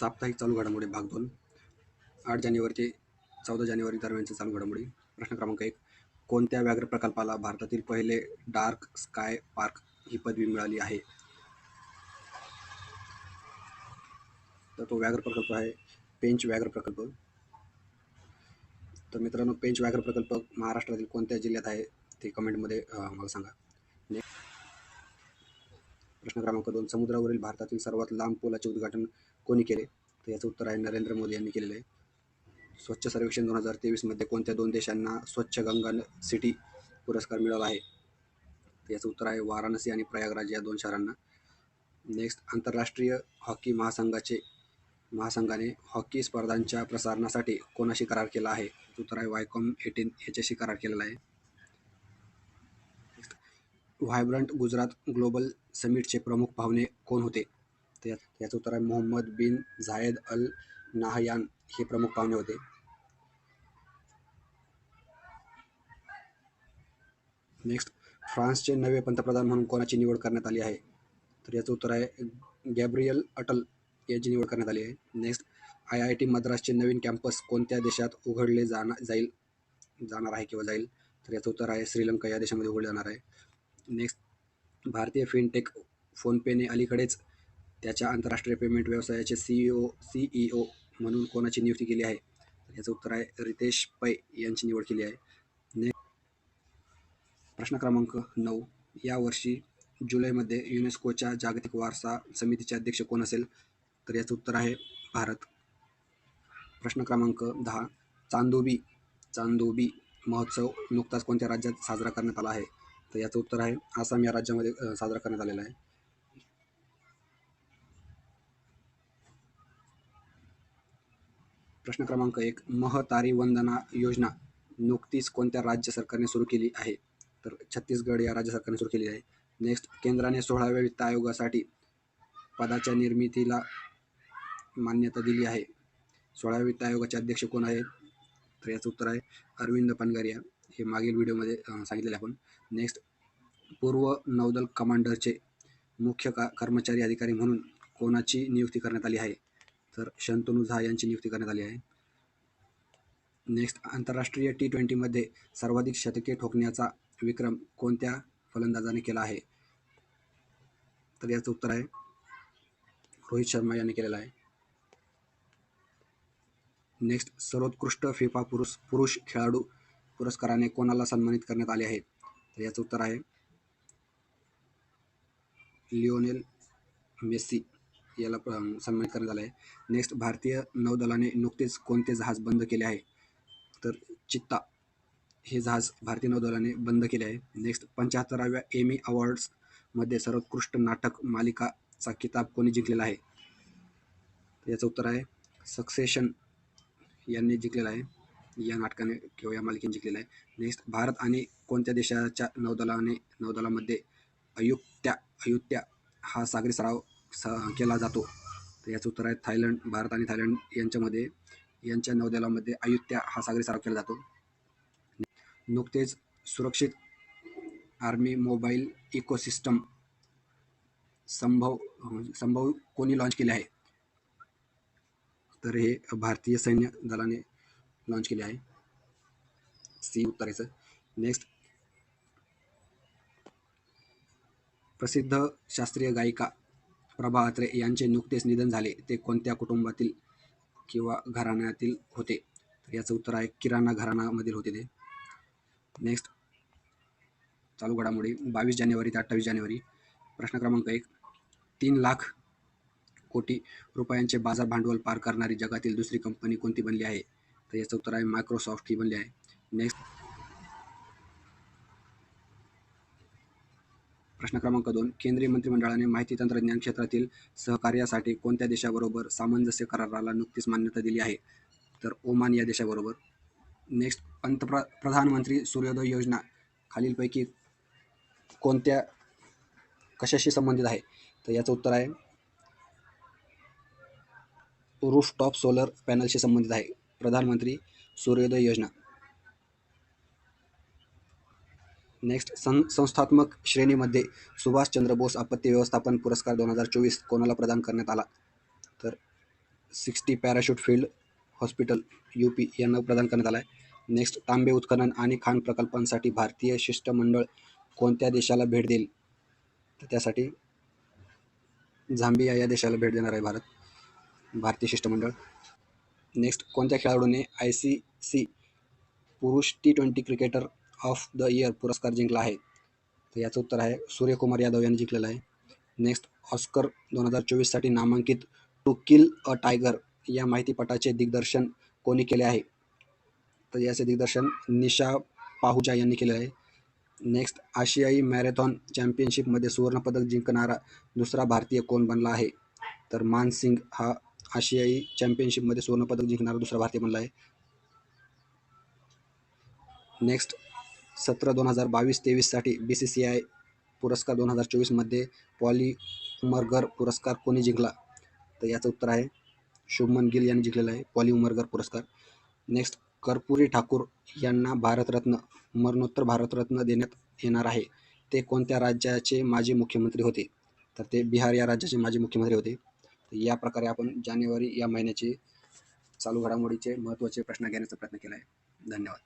साप्ताहिक चालू घडामोडी भाग दोन. आठ जानेवारी ते चौदा जानेवारी दरम्यानचे चालू घडामोडी. प्रश्न क्रमांक एक कोणत्या व्याघ्र प्रकल्पाला भारतातील पहिले डार्क स्काय पार्क ही पदवी मिळाली आहे? तर तो व्याघ्र प्रकल्प आहे पेंच व्याघ्र प्रकल्प. तर मित्रांनो पेंच व्याघ्र प्रकल्प महाराष्ट्रातील कोणत्या जिल्ह्यात आहे ते कमेंटमध्ये मला सांगा. प्रश्न क्रमांक दोन समुद्रावरील भारतातील सर्वात लांब पुलाचे उद्घाटन कोणी केले? तर याचं उत्तर आहे नरेंद्र मोदी यांनी केलेलं आहे. स्वच्छ सर्वेक्षण दोन हजार तेवीसमध्ये कोणत्या दोन देशांना स्वच्छ गंगा सिटी पुरस्कार मिळाला आहे? तर याचं उत्तर आहे वाराणसी आणि प्रयागराज या दोन शहरांना. नेक्स्ट आंतरराष्ट्रीय हॉकी महासंघाचे महासंघाने हॉकी स्पर्धांच्या प्रसारणासाठी कोणाशी करार केला आहे? उत्तर आहे वायकॉम एटीन याच्याशी करार केलेला आहे. व्हायब्रंट गुजरात ग्लोबल समिटचे प्रमुख पाहुणे कोण होते? तर याचं उत्तर आहे मोहम्मद बिन झायद अल नाहयान हे प्रमुख पाहुणे होते. नेक्स्ट फ्रान्सचे नवे पंतप्रधान म्हणून कोणाची निवड करण्यात आली आहे? तर याचं उत्तर आहे गॅब्रियल अटल याची निवड करण्यात आली आहे. नेक्स्ट आय आय टी मद्रासचे नवीन कॅम्पस कोणत्या देशात उघडले जाणार जाईल? जाणार आहे किंवा जाईल? तर याचं उत्तर आहे श्रीलंका या देशामध्ये उघडले जाणार आहे. नेक्स्ट भारतीय फिनटेक फोनपेने अलीकडेच त्याच्या आंतरराष्ट्रीय पेमेंट व्यवसायाचे E सीईओ सीईओ म्हणून कोणाची नियुक्ती केली आहे? याचं उत्तर आहे रितेश पै यांची निवड केली आहे. ने प्रश्न क्रमांक नऊ. यावर्षी जुलैमध्ये युनेस्कोच्या जागतिक वारसा समितीचे अध्यक्ष कोण असेल? तर याचं उत्तर आहे भारत. प्रश्न क्रमांक दहा. चांदोबी चांदोबी महोत्सव नुकताच कोणत्या राज्यात साजरा करण्यात आला आहे? तर याचं उत्तर आहे आसाम या राज्यामध्ये साजरा करण्यात आलेला आहे. प्रश्न क्रमांक एक महतारी वंदना योजना नुकतीच कोणत्या राज्य सरकारने सुरू केली आहे? तर छत्तीसगड या राज्य सरकारने सुरू केली आहे. नेक्स्ट केंद्राने सोळाव्या वित्त आयोगासाठी पदाच्या निर्मितीला मान्यता दिली आहे. सोळाव्या वित्त आयोगाचे अध्यक्ष कोण आहेत? तर याचं उत्तर आहे अरविंद पनगारिया. हे मागील व्हिडिओमध्ये सांगितलेले आपण. नेक्स्ट पूर्व नौदल कमांडरचे मुख्य का कर्मचारी अधिकारी म्हणून कोणाची नियुक्ती करण्यात आली आहे? तर शंतनू झा यांची नियुक्ती करण्यात आली आहे. नेक्स्ट आंतरराष्ट्रीय टी ट्वेंटीमध्ये सर्वाधिक शतके ठोकण्याचा विक्रम कोणत्या फलंदाजाने केला आहे? तर याचं उत्तर आहे रोहित शर्मा यांनी केलेलं आहे. नेक्स्ट सर्वोत्कृष्ट फिफा पुरुष पुरुष खेळाडू पुरस्काराने कोणाला सन्मानित करण्यात आले आहे तर याचं उत्तर आहे लिओनेल मेस्सी याला सन्मानित करण्यात आलं आहे. नेक्स्ट भारतीय नौदलाने नुकतेच कोणते जहाज बंद केले आहे? तर चित्ता हे जहाज भारतीय नौदलाने बंद केले आहे. नेक्स्ट पंच्याहत्तराव्या एमी अवॉर्ड्समध्ये सर्वोत्कृष्ट नाटक मालिकाचा किताब कोणी जिंकलेला आहे? याचं उत्तर आहे सक्सेशन यांनी जिंकलेला आहे. या नाटकाने किंवा या मालिकेने जिंकलेला आहे. नेक्स्ट भारत आणि कोणत्या देशाच्या नौदलाने नौदलामध्ये अयुक्त्या अयुत्या हा सागरी सराव स केला जातो? तर याचं उत्तर आहे थायलंड भारत आणि थायलंड यांच्यामध्ये यांच्या नौदलामध्ये अयुत्या हा सागरी सराव केला जातो. नुकतेच सुरक्षित आर्मी मोबाईल इकोसिस्टम संभव संभव कोणी लॉन्च केले आहे? तर हे भारतीय सैन्य दलाने लॉन्च केले आहे सी उत्तर याचं नेक्स्ट प्रसिद्ध शास्त्रीय गायिका प्रभा अत्रे यांचे नुकतेच निधन झाले. ते कोणत्या कुटुंबातील किंवा घराण्यातील होते? तर याचं उत्तर आहे किराणा घराण्यामधील होते ते. नेक्स्ट चालू घडामोडी. बावीस जानेवारी ते अठ्ठावीस जानेवारी. प्रश्न क्रमांक एक. तीन लाख कोटी रुपयांचे बाजार भांडवल पार करणारी जगातील दुसरी कंपनी कोणती बनली आहे? तर याचं उत्तर आहे मायक्रोसॉफ्ट ही बनली आहे. नेक्स्ट प्रश्न क्रमांक दोन. केंद्रीय मंत्रिमंडळाने माहिती तंत्रज्ञान क्षेत्रातील सहकार्यासाठी कोणत्या देशाबरोबर सामंजस्य कराराला नुकतीच मान्यता दिली आहे? तर ओमान या देशाबरोबर. नेक्स्ट पंतप्र प्रधानमंत्री सूर्योदय योजना. खालीलपैकी कोणत्या कशाशी संबंधित आहे? तर याचं उत्तर आहे. रूफटॉप सोलर पॅनलशी संबंधित आहे. प्रधानमंत्री सूर्योदय योजना. नेक्स्ट सं संस्थात्मक श्रेणीमध्ये सुभाषचंद्र बोस आपत्ती व्यवस्थापन पुरस्कार दोन हजार चोवीस कोणाला प्रदान करण्यात आला? तर sixty parachute field hospital U P यांना प्रदान करण्यात आला आहे नेक्स्ट तांबे उत्खनन आणि खाण प्रकल्पांसाठी भारतीय शिष्टमंडळ कोणत्या देशाला भेट देईल? तर त्यासाठी झांबिया या देशाला भेट देणार आहे भारत भारतीय शिष्टमंडळ. नेक्स्ट कोणत्या खेळाडूने आय सी सी पुरुष T twenty cricketer of the year पुरस्कार जिंकला आहे? तर याचं उत्तर आहे सूर्यकुमार यादव यांनी जिंकलेलं आहे. नेक्स्ट ऑस्कर दोन हजार चोवीससाठी नामांकित टू किल अ टायगर या माहितीपटाचे दिग्दर्शन कोणी केले आहे? तर याचे दिग्दर्शन निशा पाहुजा यांनी केले आहे. नेक्स्ट आशियाई मॅरेथॉन चॅम्पियनशिपमध्ये सुवर्णपदक जिंकणारा दुसरा भारतीय कोण बनला आहे? तर मानसिंग हा आशियाई चॅम्पियनशिपमध्ये सुवर्णपदक जिंकणारा दुसरा भारतीय बनला आहे. नेक्स्ट सतरा दोन हजार बावीस तेवीससाठी बी सी सी आय पुरस्कार दोन हजार चोवीसमध्ये पॉली उमरगर पुरस्कार कोणी जिंकला? तर याचं उत्तर आहे शुभमन गिल यांनी जिंकलेला आहे पॉली उमरगर पुरस्कार. नेक्स्ट कर्पुरी ठाकूर यांना भारतरत्न मरणोत्तर भारतरत्न देण्यात येणार आहे. ते कोणत्या राज्याचे माजी मुख्यमंत्री होते? तर ते बिहार या राज्याचे माजी मुख्यमंत्री होते. तर या प्रकारे आपण जानेवारी या महिन्याचे चालू घडामोडीचे महत्त्वाचे प्रश्न घेण्याचा प्रयत्न केला आहे धन्यवाद.